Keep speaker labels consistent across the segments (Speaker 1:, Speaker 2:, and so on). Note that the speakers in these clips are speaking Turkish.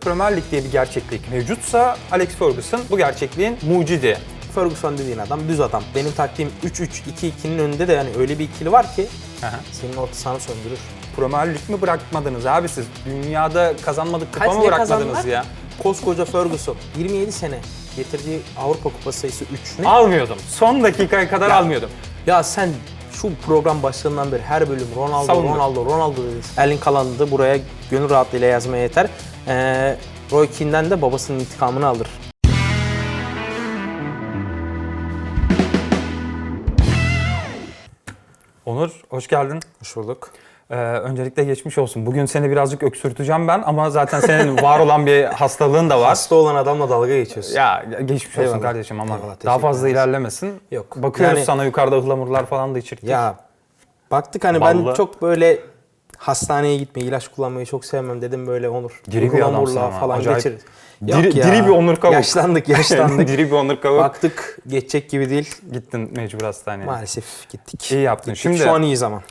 Speaker 1: Premier Lig diye bir gerçeklik mevcutsa Alex Ferguson bu gerçekliğin mucidi.
Speaker 2: Ferguson dediğin adam düz adam. Benim taktiğim 3-3-2-2'nin önünde de yani öyle bir ikili var ki
Speaker 1: Aha.
Speaker 2: senin orta sahanı söndürür.
Speaker 1: Premier Lig mi bırakmadınız abi siz? Dünyada kazanmadık kupa
Speaker 2: Kaç
Speaker 1: mı
Speaker 2: diye
Speaker 1: bırakmadınız
Speaker 2: kazandılar?
Speaker 1: ya?
Speaker 2: Koskoca Ferguson 27 sene getirdiği Avrupa Kupası sayısı 3. Ne?
Speaker 1: Almıyordum. Son dakikaya kadar almıyordum.
Speaker 2: Ya sen şu program başlarından beri her bölüm Ronaldo,
Speaker 1: Savunduk.
Speaker 2: Ronaldo, Ronaldo dedin. Erling Haaland'ı da buraya gönül rahatlığıyla yazmaya yeter. Ee, Roy Keane'den de babasının intikamını alır.
Speaker 1: Onur hoş geldin.
Speaker 2: Hoş bulduk.
Speaker 1: Ee, öncelikle geçmiş olsun. Bugün seni birazcık öksürteceğim ben ama zaten senin var olan bir hastalığın da var.
Speaker 2: Hasta olan adamla dalga geçiyorsun.
Speaker 1: Ya geçmiş olsun
Speaker 2: Eyvallah.
Speaker 1: kardeşim ama
Speaker 2: Eyvallah,
Speaker 1: daha fazla
Speaker 2: ederiz.
Speaker 1: ilerlemesin.
Speaker 2: Yok.
Speaker 1: Bakıyoruz
Speaker 2: Yani-
Speaker 1: sana yukarıda ıhlamurlar falan da içirttik.
Speaker 2: Ya baktık hani ben
Speaker 1: Vallahi.
Speaker 2: çok böyle hastaneye gitmeyi, ilaç kullanmayı çok sevmem dedim böyle Onur.
Speaker 1: Diri bir adamsın ama,
Speaker 2: falan
Speaker 1: acayip.
Speaker 2: geçiririz.
Speaker 1: Diri-
Speaker 2: ya.
Speaker 1: diri bir Onur Kavuk.
Speaker 2: Yaşlandık yaşlandık.
Speaker 1: Diri bir Onur Kavuk.
Speaker 2: Baktık geçecek gibi değil.
Speaker 1: Gittin mecbur hastaneye.
Speaker 2: Maalesef gittik.
Speaker 1: İyi yaptın.
Speaker 2: Gittik.
Speaker 1: Şimdi
Speaker 2: Şu an iyi zaman.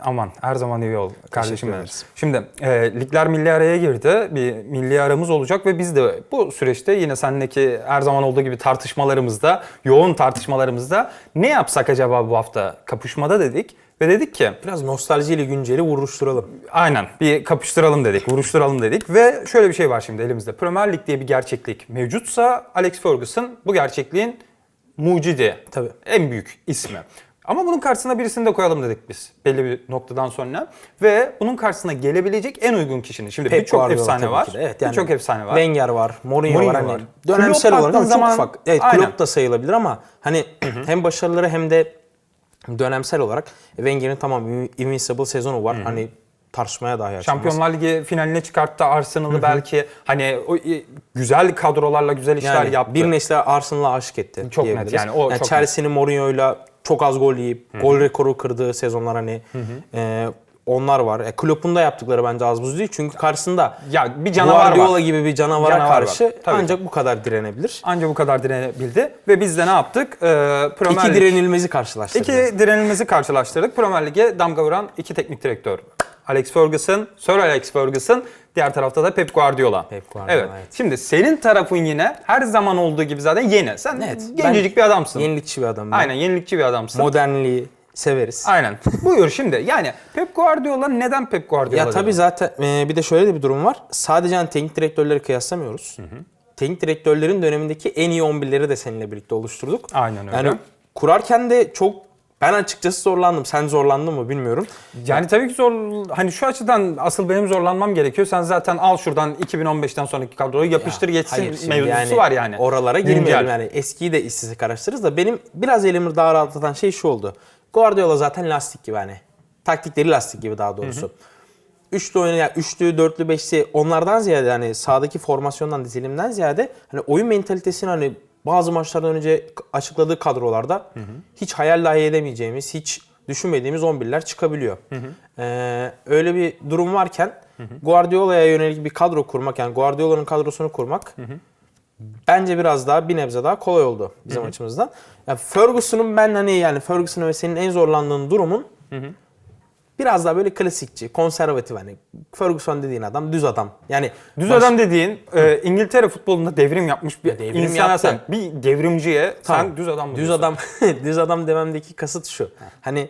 Speaker 1: Aman her zaman iyi ol kardeşim benim. Şimdi e, ligler milli araya girdi. Bir milli aramız olacak ve biz de bu süreçte yine sendeki her zaman olduğu gibi tartışmalarımızda, yoğun tartışmalarımızda ne yapsak acaba bu hafta kapışmada dedik. Ve dedik ki
Speaker 2: Biraz nostaljiyle günceli vuruşturalım.
Speaker 1: aynen bir kapıştıralım dedik, vuruşturalım dedik. Ve şöyle bir şey var şimdi elimizde. Premier Lig diye bir gerçeklik mevcutsa Alex Ferguson bu gerçekliğin mucidi.
Speaker 2: Tabii.
Speaker 1: En büyük ismi. Ama bunun karşısına birisini de koyalım dedik biz belli bir noktadan sonra. Ve bunun karşısına gelebilecek en uygun kişinin. Şimdi birçok efsane var.
Speaker 2: Evet, yani
Speaker 1: birçok efsane var.
Speaker 2: Wenger var, Mourinho,
Speaker 1: Mourinho
Speaker 2: var. Hani
Speaker 1: var.
Speaker 2: Dönemsel
Speaker 1: Klopp
Speaker 2: olarak ama
Speaker 1: baktığın
Speaker 2: çok
Speaker 1: zaman-
Speaker 2: ufak. Evet. Klopp da sayılabilir ama hani hem başarıları hem de dönemsel olarak Wenger'in tamam Invincible sezonu var. Hani tartışmaya dahi açılmaz.
Speaker 1: Şampiyonlar Ligi finaline çıkarttı Arsenal'ı belki. Hani o güzel kadrolarla güzel işler
Speaker 2: yani
Speaker 1: yaptı.
Speaker 2: bir nesle Arsenal'a aşık etti
Speaker 1: Çok net yani, o net.
Speaker 2: Chelsea'nin Mourinho'yla çok az gol yiyip gol rekoru kırdığı sezonlar hani e, onlar var. E, Klopp'un da yaptıkları bence az buz değil. Çünkü karşısında
Speaker 1: ya bir canavar
Speaker 2: Guardiola
Speaker 1: var.
Speaker 2: gibi bir canavara
Speaker 1: Canavar var.
Speaker 2: karşı
Speaker 1: Tabii.
Speaker 2: ancak bu kadar direnebilir.
Speaker 1: Anca bu kadar direnebildi. Ve biz de ne yaptık? Ee, Premier
Speaker 2: İki
Speaker 1: Lig-
Speaker 2: direnilmezi karşılaştırdık.
Speaker 1: İki direnilmezi karşılaştırdık. Premier Lig'e damga vuran iki teknik direktör. Alex Ferguson, Sir Alex Ferguson. Diğer tarafta da Pep Guardiola.
Speaker 2: Pep Guardiola,
Speaker 1: evet.
Speaker 2: evet.
Speaker 1: Şimdi senin tarafın yine her zaman olduğu gibi zaten yeni. Sen
Speaker 2: Evet,
Speaker 1: gencecik bir adamsın.
Speaker 2: Yenilikçi bir adam. ben.
Speaker 1: Aynen yenilikçi bir adamsın.
Speaker 2: Modernliği severiz.
Speaker 1: Aynen. Buyur şimdi. Yani Pep Guardiola neden Pep Guardiola?
Speaker 2: Ya tabii zaten e, bir de şöyle de bir durum var. Sadece hani teknik direktörleri kıyaslamıyoruz. Teknik direktörlerin dönemindeki en iyi 11'leri de seninle birlikte oluşturduk.
Speaker 1: Aynen öyle.
Speaker 2: Yani kurarken de çok ben açıkçası zorlandım. Sen zorlandın mı bilmiyorum.
Speaker 1: Yani tabii ki zor hani şu açıdan asıl benim zorlanmam gerekiyor. Sen zaten al şuradan 2015'ten sonraki kadroyu yapıştır geçsin
Speaker 2: Hayır,
Speaker 1: mevzusu var yani.
Speaker 2: Oralara girmeyelim yani. Eskiyi de istesek araştırırız da benim biraz elimi daha rahatlatan şey şu oldu. Guardiola zaten lastik gibi hani. Taktikleri lastik gibi daha doğrusu. Üçlü oyunu yani üçlü, dörtlü, beşli onlardan ziyade hani sahadaki formasyondan, dizilimden ziyade hani oyun mentalitesini hani bazı maçlardan önce açıkladığı kadrolarda hiç hayal dahi edemeyeceğimiz, hiç düşünmediğimiz 11'ler çıkabiliyor. Ee, öyle bir durum varken Guardiola'ya yönelik bir kadro kurmak yani Guardiola'nın kadrosunu kurmak bence biraz daha bir nebze daha kolay oldu bizim açımızdan. Yani Ferguson'un ben hani yani Ferguson'un ve senin en zorlandığın durumun biraz daha böyle klasikçi, konservatif hani Ferguson dediğin adam düz adam. Yani
Speaker 1: Düz
Speaker 2: baş-
Speaker 1: adam dediğin e, İngiltere futbolunda devrim yapmış bir
Speaker 2: Ya devrim
Speaker 1: insana
Speaker 2: yaptı.
Speaker 1: sen bir devrimciye
Speaker 2: Tamam.
Speaker 1: sen düz adam mı
Speaker 2: Düz
Speaker 1: diyorsun?
Speaker 2: adam düz adam dememdeki kasıt şu. Hani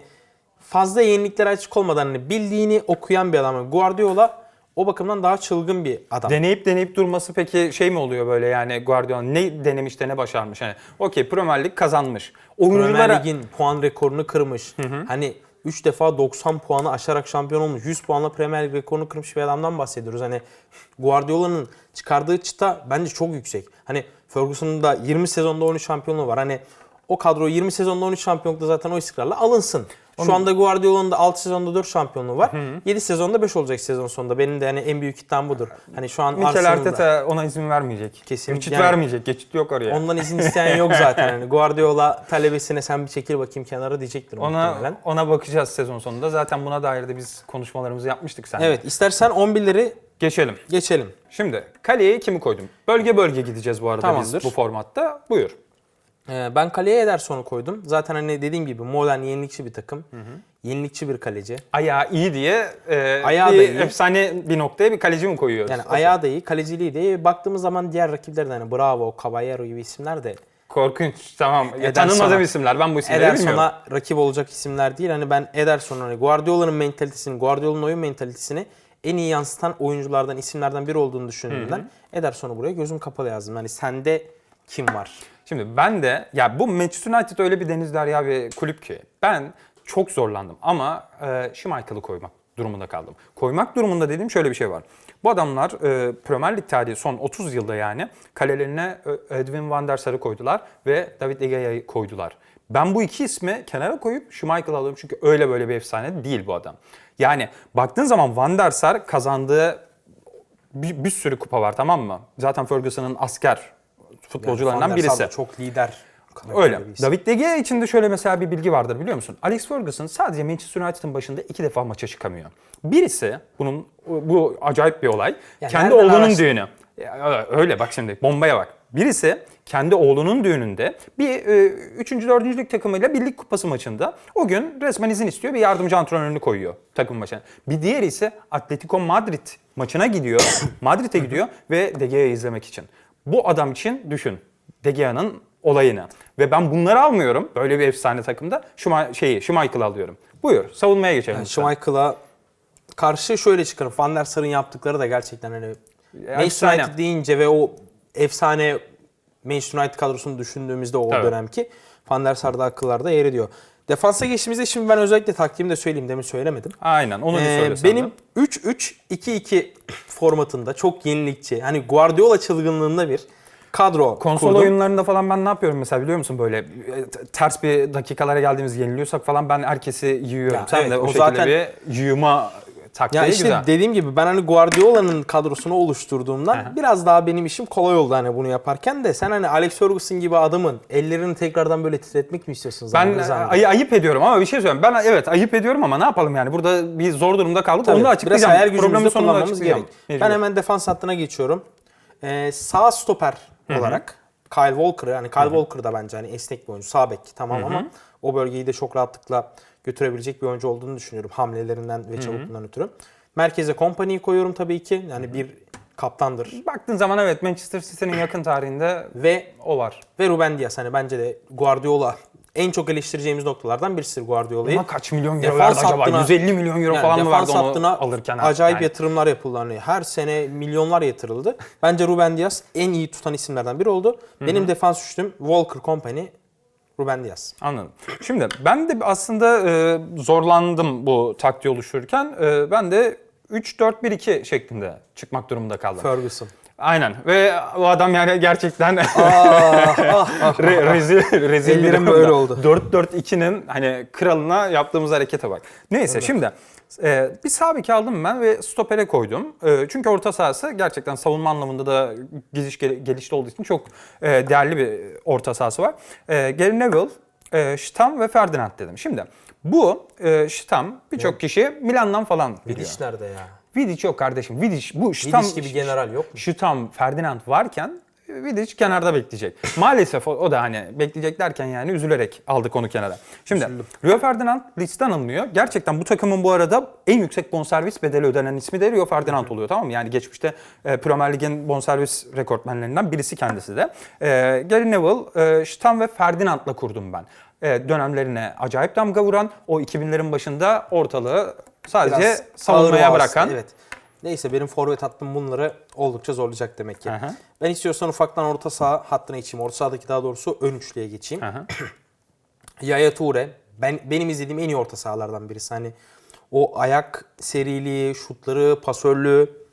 Speaker 2: fazla yeniliklere açık olmadan hani bildiğini okuyan bir adam. Guardiola o bakımdan daha çılgın bir adam.
Speaker 1: Deneyip deneyip durması peki şey mi oluyor böyle yani Guardiola ne denemiş de ne başarmış? Hani okey Premier Lig kazanmış.
Speaker 2: Premier
Speaker 1: Oyunculara
Speaker 2: Lig'in puan rekorunu kırmış. Hani 3 defa 90 puanı aşarak şampiyon olmuş. 100 puanla Premier Lig rekorunu kırmış bir adamdan bahsediyoruz. Hani Guardiola'nın çıkardığı çıta bence çok yüksek. Hani Ferguson'un da 20 sezonda 13 şampiyonluğu var. Hani o kadro 20 sezonda 13 şampiyonlukta zaten o istikrarla alınsın. Şu anda Guardiola'nın da 6 sezonda 4 şampiyonluğu var. 7 sezonda 5 olacak sezon sonunda. Benim de hani en büyük iddiam budur. Hani şu an
Speaker 1: Mikel Arteta ona izin vermeyecek.
Speaker 2: Kesin-
Speaker 1: Geçit
Speaker 2: yani-
Speaker 1: vermeyecek. Geçit yok oraya.
Speaker 2: ondan izin isteyen yok zaten. Hani Guardiola talebesine sen bir çekil bakayım kenara diyecektir
Speaker 1: Ona
Speaker 2: muhtemelen.
Speaker 1: ona bakacağız sezon sonunda. Zaten buna dair de biz konuşmalarımızı yapmıştık sen.
Speaker 2: Evet istersen 11'leri
Speaker 1: Geçelim.
Speaker 2: geçelim.
Speaker 1: Şimdi kaleye kimi koydum? Bölge bölge gideceğiz bu arada
Speaker 2: Tamamdır.
Speaker 1: biz bu formatta. Buyur.
Speaker 2: Ee, ben kaleye Ederson'u koydum. Zaten hani dediğim gibi modern, yenilikçi bir takım. Yenilikçi bir kaleci.
Speaker 1: Ayağı iyi diye e,
Speaker 2: Ayağı
Speaker 1: bir
Speaker 2: da iyi.
Speaker 1: efsane bir noktaya bir kaleci mi koyuyoruz?
Speaker 2: Yani ayağı da iyi, kaleciliği de iyi. Baktığımız zaman diğer rakipler de hani Bravo, Caballero gibi isimler de
Speaker 1: Korkunç tamam. Ya,
Speaker 2: Ederson'a-
Speaker 1: tanınmadığım isimler. Ben bu isimleri bilmiyorum.
Speaker 2: Ederson'a rakip olacak isimler değil. Hani ben Ederson'un hani Guardiola'nın mentalitesini, Guardiola'nın oyun mentalitesini en iyi yansıtan oyunculardan, isimlerden biri olduğunu düşündüğümden Ederson'u buraya gözüm kapalı yazdım. Hani sende kim var?
Speaker 1: Şimdi ben de ya bu Manchester United öyle bir deniz derya bir kulüp ki ben çok zorlandım ama e, Schmeichel'ı koymak durumunda kaldım. Koymak durumunda dediğim şöyle bir şey var. Bu adamlar e, Premier Lig tarihi son 30 yılda yani kalelerine e, Edwin van der Sar'ı koydular ve David De Gea'yı koydular. Ben bu iki ismi kenara koyup Schmeichel'ı alıyorum çünkü öyle böyle bir efsane değil bu adam. Yani baktığın zaman Van der Sar kazandığı bir, bir sürü kupa var tamam mı? Zaten Ferguson'ın asker futbolcularından
Speaker 2: Sar
Speaker 1: birisi.
Speaker 2: çok lider.
Speaker 1: Öyle. David De Gea için de şöyle mesela bir bilgi vardır biliyor musun? Alex Ferguson sadece Manchester United'ın başında iki defa maça çıkamıyor. Birisi bunun bu acayip bir olay.
Speaker 2: Ya
Speaker 1: kendi oğlunun
Speaker 2: araştırdın?
Speaker 1: düğünü. Öyle bak şimdi bombaya bak. Birisi kendi oğlunun düğününde bir e, 3. 4. lig takımıyla birlik kupası maçında o gün resmen izin istiyor bir yardımcı antrenörünü koyuyor takım maçına. Bir diğeri ise Atletico Madrid maçına gidiyor. Madrid'e gidiyor ve De Gea'yı izlemek için. Bu adam için düşün. De Gea'nın olayını. Ve ben bunları almıyorum. Böyle bir efsane takımda. Şu şeyi, Schmeichel'ı alıyorum. Buyur, savunmaya geçelim.
Speaker 2: Yani. Schmeichel'a karşı şöyle çıkarım. Van der Sar'ın yaptıkları da gerçekten hani Manchester. United deyince ve o efsane Manchester United kadrosunu düşündüğümüzde o
Speaker 1: Tabii.
Speaker 2: dönemki Van der Sar da akıllarda yer ediyor. Defansa geçtiğimizde şimdi ben özellikle taktiğimi de söyleyeyim demin söylemedim.
Speaker 1: Aynen, onu
Speaker 2: Ee,
Speaker 1: söylesen
Speaker 2: benim
Speaker 1: de.
Speaker 2: 3-3-2-2 formatında çok yenilikçi. Hani Guardiola çılgınlığında bir kadro
Speaker 1: Konsol
Speaker 2: kurdum.
Speaker 1: oyunlarında falan ben ne yapıyorum mesela biliyor musun böyle e, ters bir dakikalara geldiğimiz yeniliyorsak falan ben herkesi yiyorum.
Speaker 2: Ya
Speaker 1: Sen
Speaker 2: evet,
Speaker 1: de o,
Speaker 2: o
Speaker 1: şekilde
Speaker 2: zaten-
Speaker 1: bir yığma taktiği
Speaker 2: Ya işte
Speaker 1: güzel.
Speaker 2: dediğim gibi ben hani Guardiola'nın kadrosunu oluşturduğumdan biraz daha benim işim kolay oldu hani bunu yaparken de sen hani Alex Ferguson gibi adamın ellerini tekrardan böyle titretmek mi istiyorsun?
Speaker 1: Ben ay- ayıp ediyorum ama bir şey söyleyeyim. Ben evet ayıp ediyorum ama ne yapalım yani? Burada bir zor durumda kaldık.
Speaker 2: Tabii,
Speaker 1: Onu da
Speaker 2: biraz
Speaker 1: açıklayacağım.
Speaker 2: hayal gücümüzü kullanmamız gerek. Ben
Speaker 1: Mecbur.
Speaker 2: hemen defans hattına geçiyorum. Ee, sağ stoper olarak Kyle Walker yani Kyle Walker da bence hani esnek bir oyuncu. Sağ bek tamam ama o bölgeyi de çok rahatlıkla götürebilecek bir oyuncu olduğunu düşünüyorum hamlelerinden ve çabukluğundan ötürü. Merkeze Company'yi koyuyorum tabii ki. Yani bir kaptandır.
Speaker 1: Baktığın zaman evet Manchester City'nin yakın tarihinde
Speaker 2: Ve
Speaker 1: o var.
Speaker 2: ve Ruben Dias hani bence de Guardiola en çok eleştireceğimiz noktalardan birisidir Guardiola'yı.
Speaker 1: Ama kaç milyon euro verdi acaba?
Speaker 2: hattına-
Speaker 1: 150 milyon euro
Speaker 2: Yani
Speaker 1: falan mı verdi onu alırken?
Speaker 2: Acayip
Speaker 1: Yani.
Speaker 2: yatırımlar yapıldı. Her sene milyonlar yatırıldı. Bence Ruben Dias en iyi tutan isimlerden biri oldu. Benim defans üçlüm Walker Company, Ruben Dias.
Speaker 1: Anladım. Şimdi ben de aslında e, zorlandım bu taktiği oluştururken. E, ben de 3-4-1-2 şeklinde çıkmak durumunda kaldım.
Speaker 2: Ferguson.
Speaker 1: Aynen ve o adam yani gerçekten
Speaker 2: ah, ah.
Speaker 1: Re- rezil, rezil
Speaker 2: Ellerim böyle oldu.
Speaker 1: 4-4-2'nin hani kralına yaptığımız harekete bak. Neyse şimdi e, bir sağ beki aldım ben ve stopere koydum. E, çünkü orta sahası gerçekten savunma anlamında da gidiş gel- gelişli olduğu için çok e, değerli bir orta sahası var. E, Gary Neville, e, Stam ve Ferdinand dedim. Şimdi bu e, Stam birçok kişi Milan'dan falan biliyor.
Speaker 2: Vidic nerede ya?
Speaker 1: Vidic yok kardeşim. Vidic bu
Speaker 2: Vidic gibi general yok mu?
Speaker 1: Şutam Ferdinand varken Vidic kenarda bekleyecek. Maalesef o, o da hani bekleyecek derken yani üzülerek aldık onu kenara. Şimdi Rio Ferdinand listeden alınmıyor. Gerçekten bu takımın bu arada en yüksek bonservis bedeli ödenen ismi de Rio Ferdinand oluyor tamam mı? Yani geçmişte e, Premier Lig'in bonservis rekortmenlerinden birisi kendisi de. E, Gary Neville, e, Stam ve Ferdinand'la kurdum ben. E, dönemlerine acayip damga vuran, o 2000'lerin başında ortalığı sadece
Speaker 2: Biraz
Speaker 1: savunmaya
Speaker 2: ağır
Speaker 1: bırakan.
Speaker 2: Evet. Neyse benim forvet hattım bunları oldukça zorlayacak demek ki.
Speaker 1: Aha.
Speaker 2: Ben istiyorsan ufaktan orta saha hattına geçeyim. Orta sahadaki daha doğrusu ön üçlüye geçeyim. Yaya Toure ben benim izlediğim en iyi orta sahalardan birisi. Hani o ayak seriliği, şutları, pasörlüğü.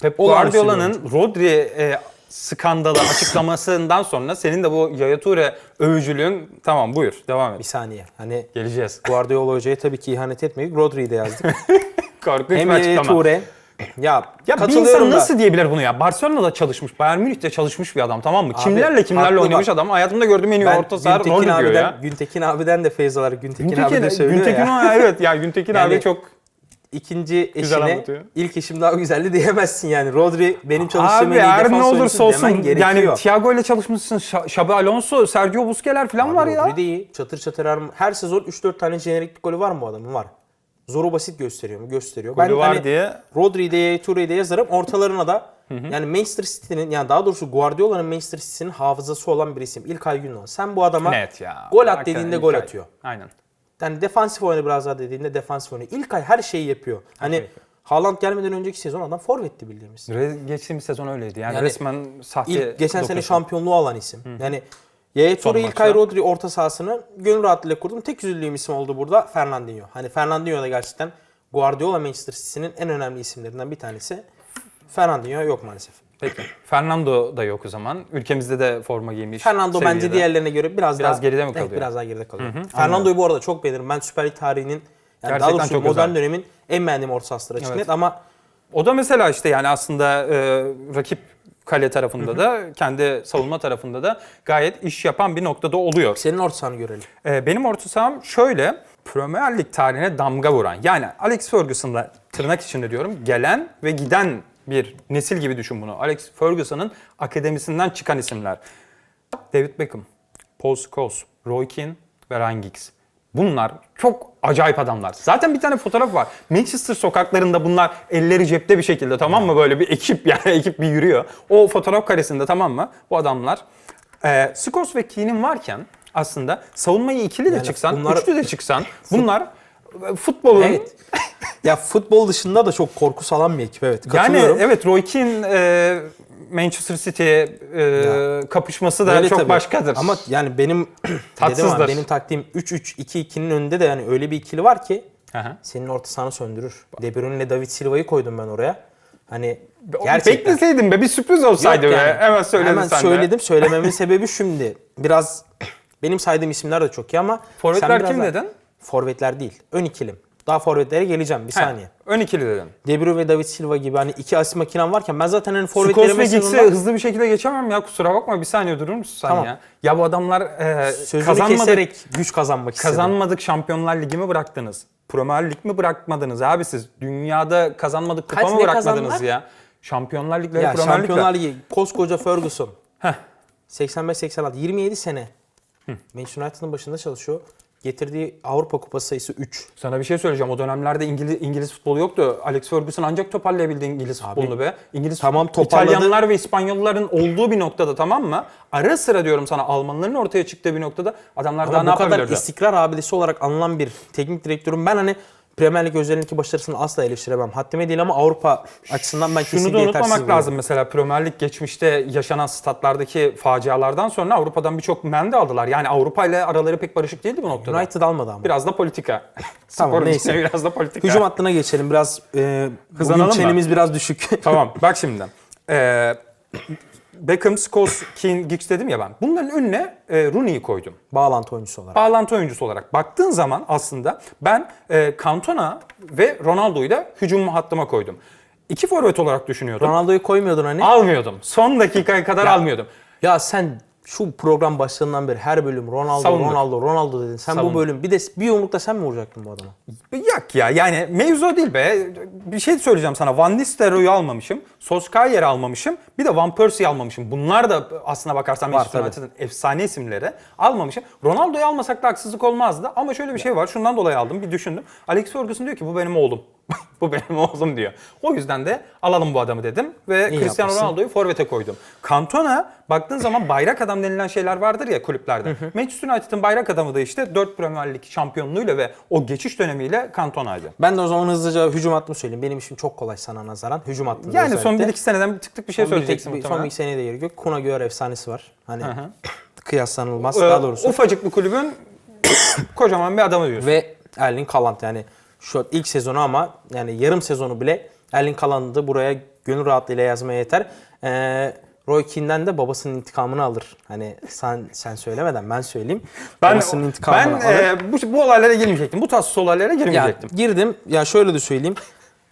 Speaker 1: Pep Guardiola'nın Rodri e, skandalı açıklamasından sonra senin de bu Yaya Toure övücülüğün tamam buyur devam
Speaker 2: Bir
Speaker 1: et.
Speaker 2: saniye. Hani
Speaker 1: Geleceğiz.
Speaker 2: Guardiola hocaya tabii ki ihanet etmedik. Rodri'yi de yazdık.
Speaker 1: Korkunç
Speaker 2: Hem
Speaker 1: bir
Speaker 2: Yaya
Speaker 1: açıklama.
Speaker 2: Toure. Ya,
Speaker 1: Ya bir
Speaker 2: katılıyorum
Speaker 1: insan
Speaker 2: da.
Speaker 1: nasıl diyebilir bunu ya? Barcelona'da çalışmış, Bayern Münih'te çalışmış bir adam tamam mı?
Speaker 2: Abi,
Speaker 1: kimlerle kimlerle
Speaker 2: haklı
Speaker 1: oynamış
Speaker 2: bak.
Speaker 1: adam. Hayatımda gördüğüm en iyi orta saha
Speaker 2: Güntekin
Speaker 1: Rodri diyor
Speaker 2: abiden,
Speaker 1: ya.
Speaker 2: Güntekin abiden de feyz alarak Güntekin, abi
Speaker 1: Güntekin,
Speaker 2: de söylüyor
Speaker 1: Güntekin
Speaker 2: ya.
Speaker 1: o- evet ya Güntekin
Speaker 2: Yani-
Speaker 1: abi çok
Speaker 2: ikinci eşine ilk eşim daha güzeldi diyemezsin yani. Rodri benim çalıştığım
Speaker 1: Abi
Speaker 2: en iyi
Speaker 1: her ne
Speaker 2: defans
Speaker 1: olursa olsun
Speaker 2: gerekiyor.
Speaker 1: yani Thiago ile çalışmışsın. Xabi Alonso, Sergio Busquets'ler falan var ya.
Speaker 2: Rodri de iyi. Çatır çatır her, her sezon 3-4 tane jeneriklik golü var mı bu adamın? Var. Zoru basit gösteriyor mu? Gösteriyor.
Speaker 1: Golü var
Speaker 2: hani
Speaker 1: diye.
Speaker 2: Rodri'de, Toure'de yazarım. Ortalarına da yani Manchester City'nin yani daha doğrusu Guardiola'nın Manchester City'nin hafızası olan bir isim. İlkay Gündoğan. Sen bu adama
Speaker 1: Net ya.
Speaker 2: gol at
Speaker 1: Hakikaten
Speaker 2: dediğinde gol atıyor.
Speaker 1: Aynen.
Speaker 2: Yani defansif oyunu biraz daha dediğinde defansif oyunu. İlkay her şeyi yapıyor. Hani
Speaker 1: şey.
Speaker 2: Haaland gelmeden önceki sezon adam forvetti bildiğimiz.
Speaker 1: Re- Geçtiğimiz sezon öyleydi. Yani,
Speaker 2: Yani
Speaker 1: resmen sahte
Speaker 2: İlk geçen sene
Speaker 1: dokusu.
Speaker 2: şampiyonluğu alan isim. Yani Yaya Toure, İlkay
Speaker 1: maçta.
Speaker 2: Rodri orta sahasını gönül rahatlığıyla kurdum. Tek üzüldüğüm isim oldu burada Fernandinho. Hani Fernandinho da gerçekten Guardiola Manchester City'nin en önemli isimlerinden bir tanesi. Fernandinho yok maalesef.
Speaker 1: Peki. Fernando da yok o zaman. Ülkemizde de forma giymiş.
Speaker 2: Fernando bence
Speaker 1: seviyede.
Speaker 2: diğerlerine göre biraz,
Speaker 1: Biraz
Speaker 2: daha
Speaker 1: geride mi
Speaker 2: Evet,
Speaker 1: kalıyor?
Speaker 2: biraz daha geride kalıyor. Fernando'yu bu arada çok beğenirim. Ben Süper Lig tarihinin yani daha doğrusu
Speaker 1: çok
Speaker 2: modern
Speaker 1: özel.
Speaker 2: dönemin en beğendiğim orta sahaları açık
Speaker 1: Evet.
Speaker 2: net ama
Speaker 1: O da mesela işte yani aslında e, rakip kale tarafında da kendi savunma tarafında da gayet iş yapan bir noktada oluyor.
Speaker 2: senin orta sahanı görelim.
Speaker 1: E, benim orta saham şöyle Premier Lig tarihine damga vuran yani Alex Ferguson'la tırnak içinde diyorum gelen ve giden bir nesil gibi düşün bunu. Alex Ferguson'ın akademisinden çıkan isimler. David Beckham, Paul Scholes, Roy Keane ve Ryan Giggs. Bunlar çok acayip adamlar. Zaten bir tane fotoğraf var. Manchester sokaklarında bunlar elleri cepte bir şekilde tamam mı? Böyle bir ekip yani ekip bir yürüyor. O fotoğraf karesinde tamam mı? Bu adamlar. Ee, Scholes ve Keane'in varken aslında savunmayı ikili de
Speaker 2: Yani
Speaker 1: çıksan,
Speaker 2: bunlar-
Speaker 1: üçlü de çıksan bunlar e, futbolun
Speaker 2: Evet. ya futbol dışında da çok korku salan bir ekip evet.
Speaker 1: yani
Speaker 2: Katılıyorum.
Speaker 1: evet Roy Keane e, Manchester City e, kapışması da
Speaker 2: Öyle
Speaker 1: çok
Speaker 2: tabii.
Speaker 1: başkadır.
Speaker 2: Ama yani benim dedim
Speaker 1: Tatsızdır.
Speaker 2: ama benim taktiğim 3-3-2-2'nin önünde de yani öyle bir ikili var ki
Speaker 1: Aha.
Speaker 2: senin orta sahanı söndürür. De Bruyne ile David Silva'yı koydum ben oraya. Hani
Speaker 1: Gerçekten. Bekleseydin be bir sürpriz olsaydı
Speaker 2: Yok
Speaker 1: be.
Speaker 2: yani.
Speaker 1: Hemen söyledin
Speaker 2: Hemen
Speaker 1: sen de.
Speaker 2: söyledim. Söylememin sebebi şimdi. Biraz benim saydığım isimler de çok iyi ama
Speaker 1: Forvetler
Speaker 2: biraz
Speaker 1: kim
Speaker 2: daha-
Speaker 1: dedin?
Speaker 2: Forvetler değil. Ön ikilim. Daha forvetlere geleceğim bir
Speaker 1: He,
Speaker 2: saniye.
Speaker 1: Ön ikili dedin.
Speaker 2: De Bruyne ve David Silva gibi hani iki asist makinem varken ben zaten hani forvetleri
Speaker 1: ve
Speaker 2: mesela
Speaker 1: hızlı bir şekilde geçemem ya kusura bakma bir saniye durur musun sen
Speaker 2: Tamam.
Speaker 1: ya? Ya bu adamlar e,
Speaker 2: sözünü
Speaker 1: kazanmadık,
Speaker 2: keserek güç kazanmak istedim.
Speaker 1: kazanmadık Şampiyonlar Ligi mi bıraktınız? Premier Lig mi bırakmadınız abi siz? Dünyada kazanmadık kupa
Speaker 2: Kaç
Speaker 1: mı bırakmadınız
Speaker 2: kazandılar?
Speaker 1: ya? Şampiyonlar Ligleri,
Speaker 2: Ya
Speaker 1: Premier
Speaker 2: Şampiyonlar. Ligi koskoca Ferguson.
Speaker 1: Heh.
Speaker 2: 85-86 27 sene. Manchester United'ın başında çalışıyor. Getirdiği Avrupa Kupası sayısı 3.
Speaker 1: Sana bir şey söyleyeceğim. O dönemlerde İngiliz, İngiliz futbolu yoktu. Alex Ferguson ancak toparlayabildi İngiliz futbolunu be. İngiliz
Speaker 2: tamam, toparladı.
Speaker 1: İtalyanlar ve İspanyolların olduğu bir noktada tamam mı? Ara sıra diyorum sana Almanların ortaya çıktığı bir noktada adamlar daha ne
Speaker 2: Ama kadar
Speaker 1: yapabilirdi?
Speaker 2: istikrar abidesi olarak anılan bir teknik direktörüm. Ben hani Premier Lig özelindeki başarısını asla eleştiremem. Haddime değil ama Avrupa açısından ben
Speaker 1: Şunu da unutmamak
Speaker 2: buluyorum.
Speaker 1: lazım. Mesela Premier Lig geçmişte yaşanan statlardaki facialardan sonra Avrupa'dan birçok men de aldılar. Yani Avrupa ile araları pek barışık değildi bu noktada.
Speaker 2: United almadı ama.
Speaker 1: Biraz da politika.
Speaker 2: Tamam,
Speaker 1: Sporun
Speaker 2: neyse.
Speaker 1: içine biraz da politika.
Speaker 2: Hücum hattına geçelim. Biraz e,
Speaker 1: Hızlanalım
Speaker 2: bugün
Speaker 1: mı?
Speaker 2: çenemiz biraz düşük.
Speaker 1: Tamam bak şimdi. Ee, Beckham, Scholes, Keane, Giggs dedim ya ben. Bunların önüne e, Rooney'i koydum.
Speaker 2: Bağlantı oyuncusu olarak.
Speaker 1: Bağlantı oyuncusu olarak. Baktığın zaman aslında ben e, Cantona ve Ronaldo'yu da hücum hattıma koydum. İki forvet olarak düşünüyordum.
Speaker 2: Ronaldo'yu koymuyordun hani.
Speaker 1: Almıyordum. Son dakikaya kadar almıyordum.
Speaker 2: Ya sen şu program başlarından beri her bölüm Ronaldo,
Speaker 1: Savunduk.
Speaker 2: Ronaldo, Ronaldo dedin. Sen
Speaker 1: Savunduk.
Speaker 2: bu bölüm bir de bir yumrukta sen mi vuracaktın bu adama?
Speaker 1: Yok ya yani mevzu o değil be. Bir şey söyleyeceğim sana. Van Nistelrooy'u almamışım. Solskjaer'i almamışım. Bir de Van Persie'yi almamışım. Bunlar da aslına bakarsan Manchester. United'ın efsane isimleri. Almamışım. Ronaldo'yu almasak da haksızlık olmazdı. Ama şöyle bir şey var. Şundan dolayı aldım. Bir düşündüm. Alex Ferguson diyor ki bu benim oğlum. bu benim oğlum diyor. O yüzden de alalım bu adamı dedim. Ve
Speaker 2: İyi
Speaker 1: Cristiano
Speaker 2: yapmışsın.
Speaker 1: Ronaldo'yu forvete koydum. Cantona baktığın zaman bayrak adam denilen şeyler vardır ya kulüplerde. Manchester United'ın bayrak adamı da işte 4 Premier Lig şampiyonluğuyla ve o geçiş dönemiyle Cantona'ydı.
Speaker 2: Ben de o zaman hızlıca hücum hattımı söyleyeyim. Benim işim çok kolay sana nazaran. Hücum hattında
Speaker 1: Yani son
Speaker 2: özellikle.
Speaker 1: 1-2 seneden bir tık tık bir şey
Speaker 2: Son
Speaker 1: söyleyeceksin
Speaker 2: bir- Son
Speaker 1: muhtemelen.
Speaker 2: bir iki seneye de gerek yok. Kuna Göğer efsanesi var. Hani
Speaker 1: hı.
Speaker 2: kıyaslanılmaz
Speaker 1: Ee,
Speaker 2: daha doğrusu.
Speaker 1: Ufacık bir kulübün kocaman bir adamı diyorsun.
Speaker 2: Ve Erling Haaland yani şu ilk sezonu ama yani yarım sezonu bile Erling Haaland'ı buraya gönül rahatlığıyla yazmaya yeter. Ee, Roy Keane'den de babasının intikamını alır. Hani sen sen söylemeden ben söyleyeyim.
Speaker 1: ben
Speaker 2: babasının intikamını
Speaker 1: ben
Speaker 2: alır.
Speaker 1: e, bu, bu olaylara girmeyecektim. Bu tatsız olaylara
Speaker 2: Ya,
Speaker 1: girmeyecektim.
Speaker 2: girdim. Ya şöyle de söyleyeyim.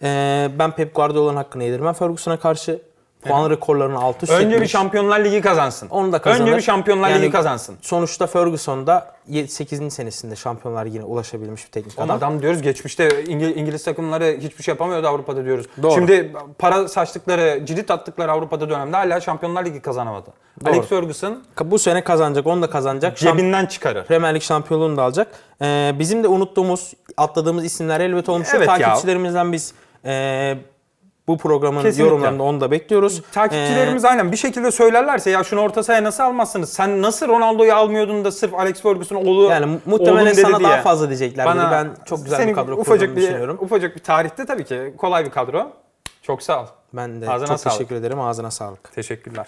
Speaker 2: Ee, ben Pep Guardiola'nın hakkını yedirmem Ferguson'a karşı. Puan rekorlarını alt üst
Speaker 1: Önce bir
Speaker 2: etmiş.
Speaker 1: Şampiyonlar Ligi kazansın.
Speaker 2: Onu da kazanır.
Speaker 1: Önce bir Şampiyonlar
Speaker 2: Yani
Speaker 1: Ligi kazansın.
Speaker 2: Sonuçta Ferguson da 8. senesinde Şampiyonlar Ligi'ne ulaşabilmiş bir teknik adam.
Speaker 1: adam diyoruz geçmişte İngiliz, İngiliz takımları hiçbir şey yapamıyordu Avrupa'da diyoruz.
Speaker 2: Doğru.
Speaker 1: Şimdi para saçtıkları, cirit attıkları Avrupa'da dönemde hala Şampiyonlar Ligi kazanamadı.
Speaker 2: Doğru.
Speaker 1: Alex Ferguson
Speaker 2: Bu sene kazanacak, onu da kazanacak. Şamp-
Speaker 1: cebinden çıkarır.
Speaker 2: Premier Lig şampiyonluğunu da alacak. Ee, bizim de unuttuğumuz, atladığımız isimler elbet olmuş.
Speaker 1: Evet ya.
Speaker 2: Takipçilerimizden biz e, bu programın
Speaker 1: Kesinlikle.
Speaker 2: yorumlarında onu da bekliyoruz.
Speaker 1: Takipçilerimiz aynen bir şekilde söylerlerse ya şunu orta sahaya nasıl almazsınız? Sen nasıl Ronaldo'yu almuyordun da sırf Alex Ferguson oğlu
Speaker 2: Ee, yani muhtemelen sana
Speaker 1: diye.
Speaker 2: daha fazla diyeceklerdir.
Speaker 1: Bana-
Speaker 2: ben çok güzel bir kadro
Speaker 1: ufacık bir,
Speaker 2: düşünüyorum.
Speaker 1: Ufacık bir tarihte tabii ki kolay bir kadro. Çok sağ ol.
Speaker 2: Ben de
Speaker 1: Ağzına
Speaker 2: çok
Speaker 1: sağlık.
Speaker 2: teşekkür ederim. Ağzına sağlık.
Speaker 1: Teşekkürler.